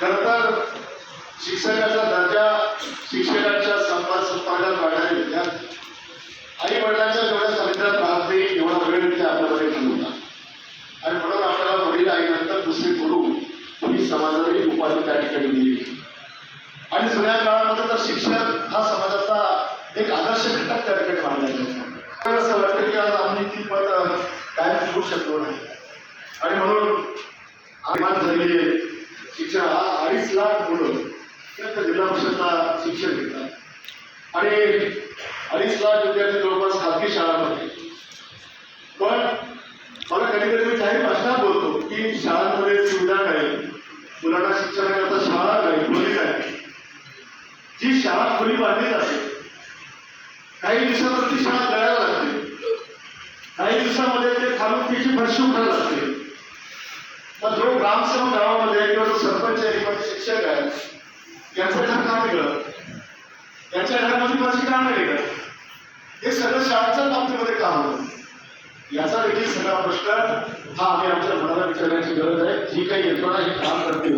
खर तर शिक्षकाचा दर्जा शिक्षकांच्या संवाद संपर्कात वाढणारे विद्यार्थी आई वडिलांच्या जेवढ्या समुद्रात राहत नाही एवढा वेळ ते आपल्याकडे होता आणि म्हणून आपल्याला वडील आईनंतर दुसरी गुरु ही समाजाची उपाधी त्या ठिकाणी दिली आणि जुन्या काळामध्ये तर शिक्षण हा समाजाचा एक आदर्श घटक त्या ठिकाणी मानला जातो. असं वाटतं की आज आम्ही ती पद कायम ठेवू शकलो नाही. आणि म्हणून आम्हाला झालेली आहे शिक्षण हा अडीच लाख मुलं त्या जिल्हा परिषदला शिक्षण घेतात. आणि अडीच लाख विद्यार्थी जवळपास खाजगी शाळांमध्ये. पण मला कधी कधी मी काही भाषणात बोलतो की शाळांमध्ये सुविधा नाही मुलांना शिक्षणाकरता शाळा नाही खोली नाही. जी शाळा खोली बांधली जाते काही दिवसात ती शाळा गळायला लागते. काही दिवसामध्ये ते खालून तिची फरशी उठायला लागते. तर गावामध्ये किंवा जो सरपंच आहे किंवा शिक्षक आहे यांचं घर का वेगळं? यांच्या घरामध्ये फरशी काम वेगळं? हे सगळं शाळेच्या बाबतीमध्ये काम होतं? याचा देखील सगळा प्रश्न हा आम्ही आमच्या मनाला विचारण्याची गरज आहे. जी काही यंत्रणा हे काम करते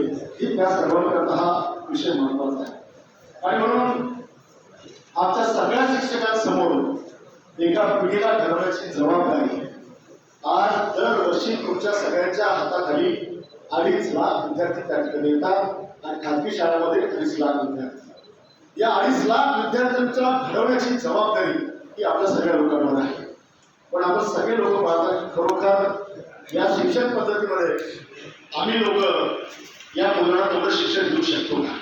ही त्या सर्वांकरता हा विषय महत्त्वाचा आहे. आणि म्हणून आमच्या सगळ्या शिक्षकांसमोर एका पिढीला ठरवण्याची जबाबदारी आहे. आज दरवर्षी तुमच्या सगळ्यांच्या हाताखाली अडीच लाख विद्यार्थी त्या ठिकाणी येतात आणि खाजगी शाळामध्ये अडीच लाख विद्यार्थी या अडीच लाख विद्यार्थ्यांच्या घडवण्याची जबाबदारी ही आपल्या सगळ्या लोकांवर आहे. पण आपण सगळे लोक पाहतात खरोखर या शिक्षण पद्धतीमध्ये आम्ही लोक या मुलांना थोडं शिक्षण देऊ शकतो का?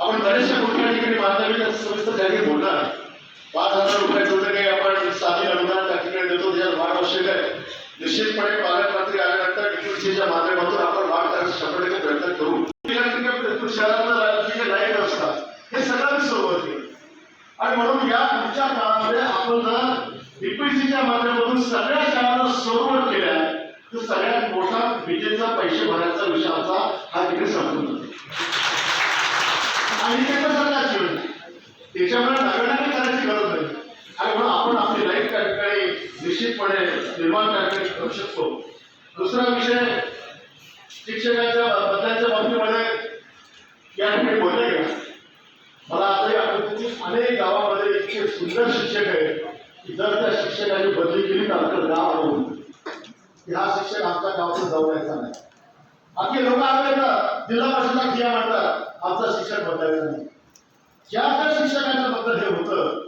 आपण बऱ्याचशा गोष्टी ठिकाणी बांधावी त्याचं सविस्तर त्या बोलणार. पाच हजार रुपयाचं जर काही आपण साधी अनुदान त्या ठिकाणी देतो त्याच्यात वाढ आवश्यक आहे. निश्चितपणे पालकमंत्री आल्यानंतर डिप्युटीच्या माध्यमातून आपण वाढ शंभर टक्के प्रयत्न करू. शहरातलं लाइट असतात. हे सगळं सोबत आणि म्हणून या पुढच्या काळामध्ये आपण माध्यमातून सगळ्या शाळांना सोडवत केल्या तर सगळ्यात मोठा विजेचा पैसे भरायचा विषय आमचा हा तिकडे संपून आणि ते पण सरकारची त्याच्यामुळे नव्याने करायची गरज नाही. आणि म्हणून आपण आपली लाईफ त्या ठिकाणी निश्चितपणे निर्माण करू शकतो. दुसरा विषय शिक्षकाच्या बदलांच्या बाबतीमध्ये या ठिकाणी बोलले गेला. मला आताही आठवतं की अनेक गावामध्ये इतके सुंदर शिक्षक आहेत. की जर त्या शिक्षकाची बदली केली तर आमचं गाव आणून की हा शिक्षक आमच्या गावातून जाऊ द्यायचा नाही. बाकी लोक आले ना जिल्हा परिषदला किया म्हणतात आमचा शिक्षक बदलायचा नाही. ज्या त्या शिक्षकांच्या बद्दल हे होतं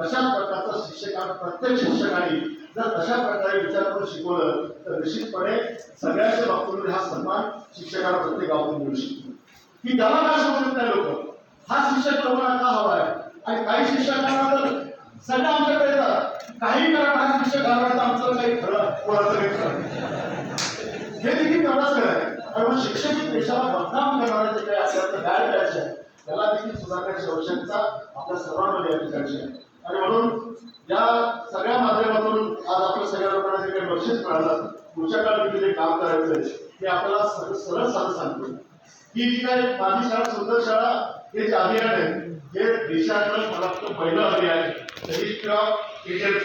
तशाच प्रकारचा शिक्षकांना प्रत्येक शिक्षकाने जर अशा प्रकारे विचार करून शिकवलं तर निश्चितपणे सगळ्यांच्या बाबतीमध्ये हा सन्मान शिक्षकाला प्रत्येक गावातून मिळू शकतो. की त्याला काय समजत नाही लोक हा शिक्षक लोकांना का हवा आहे? आणि काही शिक्षकांना तर सगळं आमच्याकडे येतात. काही कारण हा शिक्षक घालवायचं आमचं काही खरं कोणाचं काही खरं हे देखील तेवढाच खरं आहे. कारण शिक्षक ही देशाला बदनाम करणारे जे काही आपल्याला गाईड करायचे आहे त्याला देखील सुधारण्याची आवश्यकता आपल्या सर्वांमध्ये या ठिकाणची आहे. आणि म्हणून या सगळ्या माध्यमातून आज आपल्या सगळ्या लोकांना जे काही बक्षीस मिळालं पुढच्या काळात जे काम करायचं आहे ते आपल्याला सरळ साधं सांगतो. ही जी काही माझी शाळा सुंदर शाळा हे जे अभियान आहे हे देशातलं मला वाटतं पहिलं अभियान आहे किंवा टीचर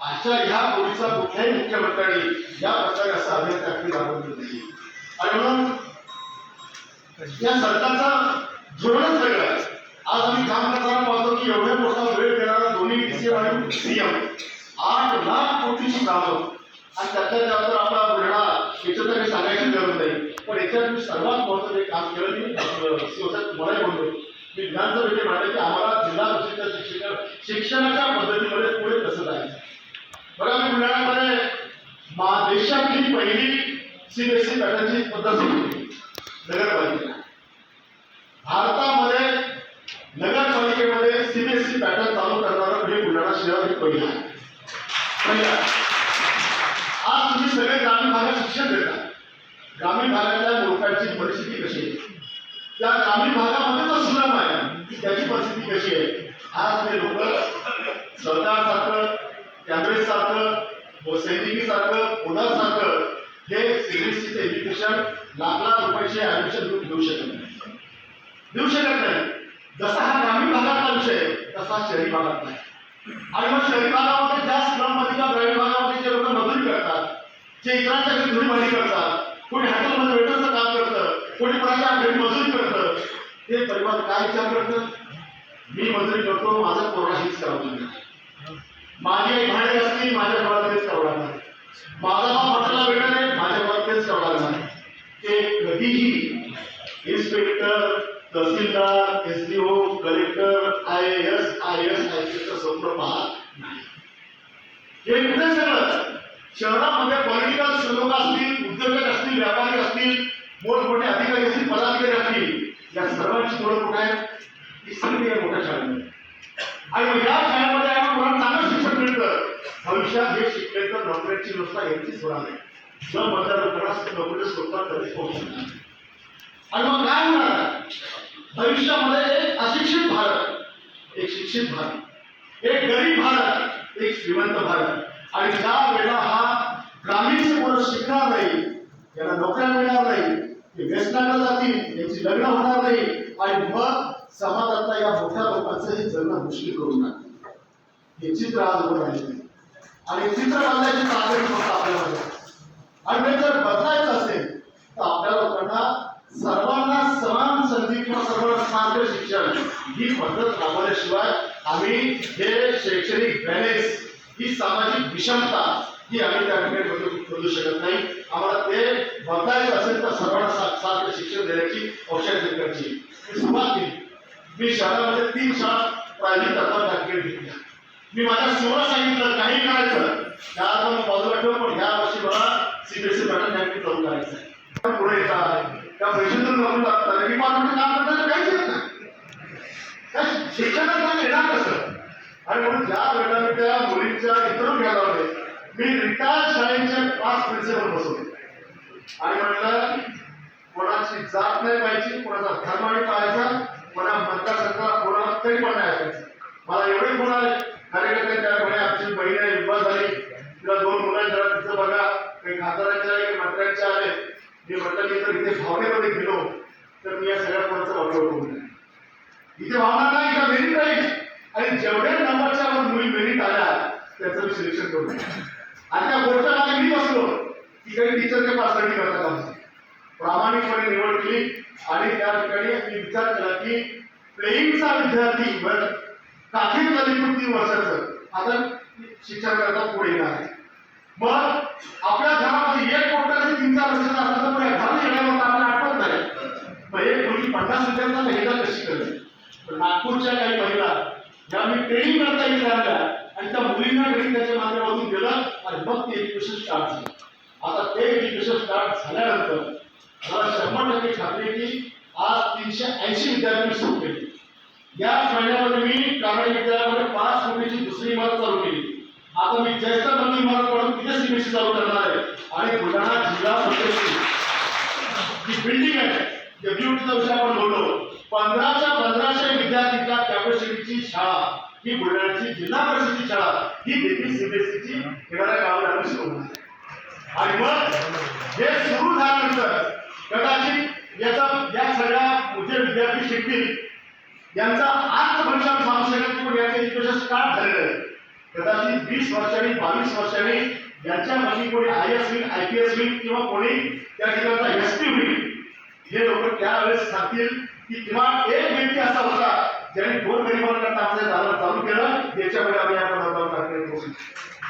अशा ह्या मुलीचा कुठल्याही मुख्यमंत्र्यांनी या प्रकारे असं अभियान त्या ठिकाणी राबवलं नाही. आणि म्हणून या सरकारचा धोरणच वेगळा आहे. आज आम्ही काम करताना पाहतो की एवढ्या मोठा वेळ आणि सीएम आठ लाख कोटीची कामं. आणि त्यातल्या त्यात आपला बुलढाणा याच्यात काही सांगायची गरज नाही. पण याच्यात मी सर्वात महत्वाचं काम केलं मी तुम्हालाही मी विधानसभेचे की आम्हाला जिल्हा परिषदच्या शिक्षक शिक्षणाच्या पद्धतीमध्ये पुढे कसं जायचं बघा मी बुलढाण्यामध्ये मा देशातली पहिली सीबीएसई पॅटर्नची पद्धत होती. नगरपालिका भारतामध्ये नगरपालिकेमध्ये सीबीएसई पॅटर्न म्हणजे बुलढाणा शहर आहे आज तुम्ही सगळे ग्रामीण भागात शिक्षण देता. ग्रामीण भागातल्या लोकांची परिस्थिती कशी आहे? त्या ग्रामीण भागामध्ये जो सुलभ आहे त्याची परिस्थिती कशी आहे? आज ते लोक सरकारसारखं कॅम्ब्रिज सैनिकीसारखं पुण्यासारखं हे सीबीएसईचं एज्युकेशन लाख लाख रुपयाचे ऍडमिशन देऊ शकत नाही. देऊ शकत नाही. जसा हा ग्रामीण भागातला विषय तसा शहरी भागात नाही आणि मग शहरी भागामध्ये ज्या स्लममध्ये ग्रामीण भागामध्ये जे लोक मजुरी करतात जे इतरांच्या घरी धुळी करतात कोणी हॉटेलमध्ये वेटरचं काम करतं कोणी कोणाच्या घरी मजुरी करतं ते परिवार काय विचार करतं मी मजुरी करतो माझा कोणाशीच हीच करावं नाही माझी आई भाडे असली माझ्या घरात तेच करावं नाही माझा बाप म्हटला वेगळं नाही माझ्या घरात तेच नाही ते कधीही inspector tehsildar S D O collector I S I S I P स्वप्न नाही. हे कुठे सगळं शहरामध्ये पॉलिटिकल लोक असतील उद्योजक असतील व्यापारी असतील मोठमोठे अधिकारी असतील पदाधिकारी असतील या सर्वांची थोडं कुठे आहे? ही सगळी या मोठ्या शाळेमध्ये. आणि मग या शाळेमध्ये आपण मुलांना चांगलं शिक्षण मिळतं? भविष्यात हे शिकले तर नोकऱ्याची व्यवस्था यांचीच होणार आहे न मतदार लोकांना नोकरीचं स्वतः कधीच होऊ शकणार आणि मग काय होणार? भविष्यामध्ये एक अशिक्षित भारत एक शिक्षित भारत एक गरीब भारत एक श्रीमंत भारत. आणि ज्या वेळेला हा ग्रामीण मुलं शिकणार नाही याला नोकऱ्या मिळणार नाही ते व्यसनाला जातील यांची लग्न होणार नाही आणि मग समाजातल्या या मोठ्या लोकांचं हे जगणं मुश्किल करून टाकतील. हे चित्र आज उभं राहिले आणि चित्र बदलायची ताकद फक्त आपल्याला आणि जर बदलायचं असेल तर आपल्या लोकांना सर्वांना समान संधी किंवा समान समान शिक्षण ही पद्धत राबवल्याशिवाय आम्ही हे शैक्षणिक बॅलेन्स ही सामाजिक विषमता ही आम्ही त्या ठिकाणी बदलू बदलू शकत नाही. आम्हाला ते बदलायचं असेल तर सर्वांना सा- सारखं शिक्षण देण्याची औषध सरकारची मी सुरुवात केली मी शहरामध्ये तीन शाळा प्रायव्हेट तत्वात टाकले घेतल्या. मी माझ्यासमोर सांगितलं काही करायचं त्या आपण बाजूला ठेवून पण ह्या वर्षी मला सीबीएसई पॅटर्न नक्की चालू करायचं आहे. पण पुढे आहे त्या पैशातून नोकरी लागतात डिपार्टमेंट काम करताना काहीच येत नाही. त्या शिक्षणात येणार कसं? आणि म्हणून ज्या वेळेला त्या मुलींच्या इतर घ्यायला होते मी रिटायर शाळेचे पाच प्रिन्सिपल बसवले. आणि म्हटलं कोणाची जात नाही पाहिजे कोणाचा धर्म नाही पाहायचा कोणा मतदारसंघाला कोणाला तरी पण नाही असायचं मला एवढे फोन आले. कार्यकर्ते त्यामुळे आमची बहीण आहे विवाह झाली. तिला दोन मुलं तिचं बघा. काही खासदारांच्या आले काही मंत्र्यांचे आले मी म्हटलं मी तर इथे भावनेमध्ये गेलो तर मी या सगळ्या कोणाचा वापर करू नये इथे भावना नाही इथं मेरिट नाही आणि जेवढ्या नंबरच्या आपण मुली मेरिट आल्या त्याचं मी सिलेक्शन करू आणि त्या गोष्ट मागे मी बसलो की काही टीचरच्या पाससाठी करता का प्रामाणिकपणे निवड केली आणि त्या ठिकाणी मी विचार केला की प्लेईंगचा विद्यार्थी बरं काठी झाली तीन वर्षाचं आता शिक्षण करता पुढे येणार आहे. मग आपल्या घरामध्ये एक कोटाचे तीन चार वर्षाचा असला तर पुढे घरात येण्यावर आपल्याला आठवत नाही मग पन्नास महिला कशी करते पण नागपूरच्या काही महिला ज्या मी ट्रेनिंग करता येईल लागल्या आणि त्या मुलींना घरी त्याच्या माध्यमातून गेलं आणि मग ते एज्युकेशन स्टार्ट झालं. आता ते एज्युकेशन स्टार्ट झाल्यानंतर मला शंभर टक्के खात्री की आज तीनशे ऐंशी विद्यार्थ्यांनी सुरू केले. या महिन्यामध्ये मी कानडी विद्यालयामध्ये पाच कोटीची दुसरी इमारत चालू केली. आता मी जैसा नवीन इमारत पडून तिथे सीबीएसई चालू करणार आहे. आणि बुलढाणा जिल्हा परिषद जी बिल्डिंग आहे विषय आपण बोललो. पंधराच्या पंधराशे विद्यार्थीच्या कॅपॅसिटीची शाळा ही बुलढाण्याची जिल्हा परिषदेची शाळा. ही देखील सीबीएसईची येणाऱ्या काळामध्ये आम्ही सुरू होते आणि मग हे सुरू झाल्यानंतर कदाचित याचा या सगळ्या जे विद्यार्थी शिकतील यांचा आज भविष्यात सांगू शकत पण याचं एज्युकेशन स्टार्ट झालेलं आहे. कदाचित वीस वर्षांनी बावीस वर्षांनी यांच्यामध्ये कोणी आय एस होईल आय पी एस होईल किंवा कोणी त्या ठिकाणचा एस पी होईल. हे लोक त्यावेळेस सांगतील की किमान एक व्यक्ती असा होता ज्याने दोन गरीबांना टाकले झालं चालू केलं याच्यामुळे आम्ही आपण पदावर टाकले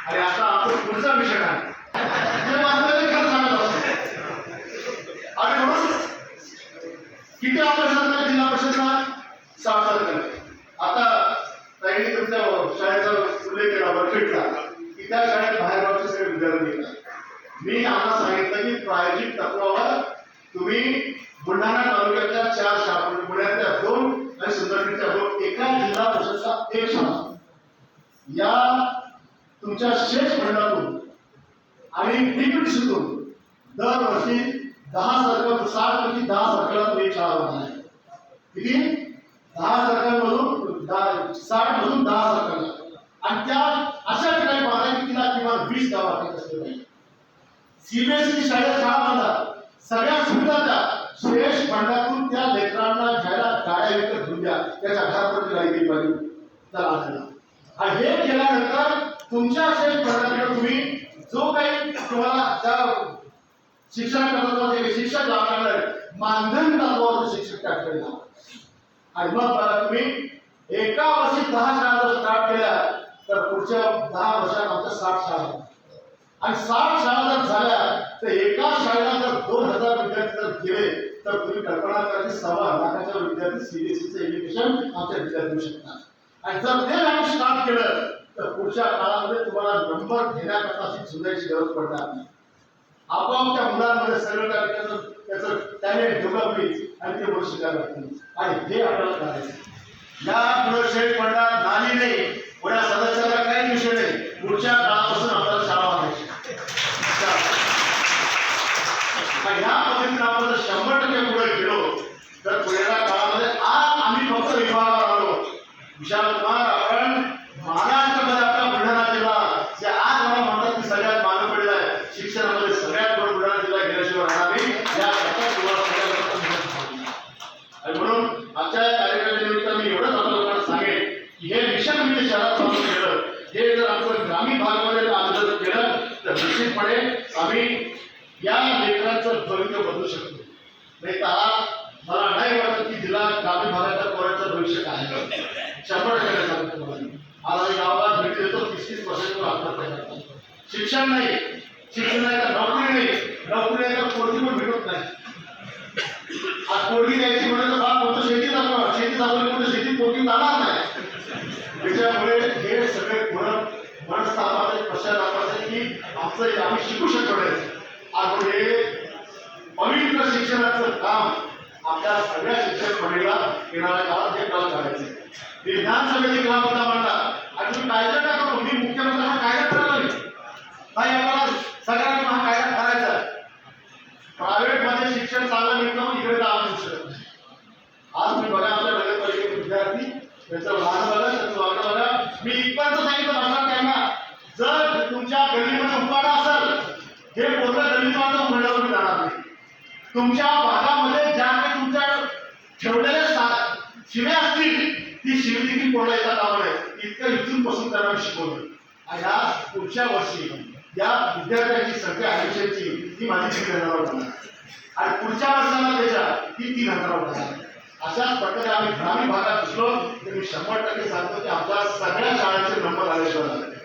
आणि आता आपण पुढचा मिशन आहे. आणि म्हणून किती ऑपरेशन जिल्हा परिषदला? सहा सात झाले. आता ताईने तुमच्या शाळेचा उल्लेख केला वर्फेटचा की त्या शाळेत बाहेरगावचे सगळे विद्यार्थी येतात. मी आम्हाला सांगितलं की प्रायोगिक तत्वावर तुम्ही बुलढाणा तालुक्याच्या चार शाळा म्हणजे पुण्यातल्या दोन आणि सुंदरगडच्या दोन एका जिल्हा परिषदचा एक शाळा या तुमच्या शेष फंडातून आणि डिप्युटीतून दरवर्षी दहा सर्कल साठ पैकी दहा सर्कलात एक शाळा होत आहे. किती? दहा सर्कलमधून साठ मधून दहा सर्कल. आणि त्या अशा ठिकाणी पाहता की तिला किमान वीस गावात असले पाहिजे. सीबीएसई शाळेत शाळा म्हणतात सगळ्या शेष फंडातून त्या लेकरांना घ्यायला गाड्या विकत घेऊन द्या त्याच्या घरापर्यंत गाडी गेली पाहिजे त्याला आणि हे केल्यानंतर तुमच्या शेष फंडाकडे तुम्ही जो काही तुम्हाला त्या शिक्षण करताना शिक्षक लागणार मानधन तत्वावर शिक्षक टाकलेले आणि मग बघा तुम्ही एका वर्षी दहा शाळा स्टार्ट केल्या तर पुढच्या दहा वर्षात आमच्या साठ शाळा आणि साठ शाळा जर झाल्या तर एका शाळेला जर दोन हजार विद्यार्थी जर गेले तर तुम्ही कल्पना करा की सव्वा लाखाच्या विद्यार्थी सीबीएसईचं एज्युकेशन आमच्या विद्यार्थी शकतात आणि जर ते आम्ही स्टार्ट केलं तर पुढच्या काळामध्ये तुम्हाला नंबर घेण्याकरता अशी सुधारायची गरज पडणार नाही. आपोआप त्या मुलांमध्ये सर्व काही त्याचं त्याचं टॅलेंट डेव्हलप होईल आणि ते वर्ष शिकायला लागतील आणि हे आपल्याला करायचं या पुढे शेठ पडणार नाही. पुण्या सदस्याला काही विषय नाही. पुढच्या काळापासून आपल्याला शाळा हे मिशन म्हणजे शहरात चालू केलं हे जर आपण ग्रामीण भागामध्ये आंदोलन जर केलं तर निश्चितपणे आम्ही या लेकरांचं भविष्य बदलू शकतो. नाही तर मला नाही वाटत की जिल्हा ग्रामीण भागाच्या पोरांचं भविष्य काय शंभर टक्के सांगतो तुम्हाला आज आम्ही गावाला भेटी देतो तीस तीस पर्सेंट शिक्षण नाही शिक्षण नाही तर नोकरी नाही. की आम्ही शिकू शकतो आपण हे पवित्र शिक्षणाचं काम आपल्या सगळ्या शिक्षक मंडळीला येणाऱ्या काळात हे काम करायचं मी विधानसभेची काम होता म्हणला आणि तुम्ही कायदा टाका मी मुख्यमंत्री हा कायदा ठरवला नाही ताई आम्हाला सगळ्यांना हा कायदा करायचा आहे प्रायव्हेटमध्ये शिक्षण चांगलं मिळतं मग इकडे तर आम्ही शकत नाही आज मी बघा आमच्या नगरपालिकेचे विद्यार्थी त्यांचं लहान बघा त्यांचं वागणं बघा मी इथपर्यंत सांगितलं भाषण त्यांना जर तुमच्या गल्लीमध्ये उपाडा असेल हे पोरं गल्लीत माझं उघडल्यावर मी जाणार नाही तुमच्या भागामध्ये ज्या काही तुमच्या ठेवलेल्या सात शिव्या असतील ती शिवी देखील कोणाला येता कामा नये इतकं इथून पासून त्यांना शिकवलं. आणि या पुढच्या वर्षी या विद्यार्थ्यांची संख्या ऐंशीची ही माझी तीन हजार होणार. आणि पुढच्या वर्षाला त्याच्या ती तीन हजार होणार. अशाच प्रकारे आम्ही ग्रामीण भागात घुसलो तर मी शंभर टक्के सांगतो की आमच्या सगळ्या शाळांचे नंबर आले झाले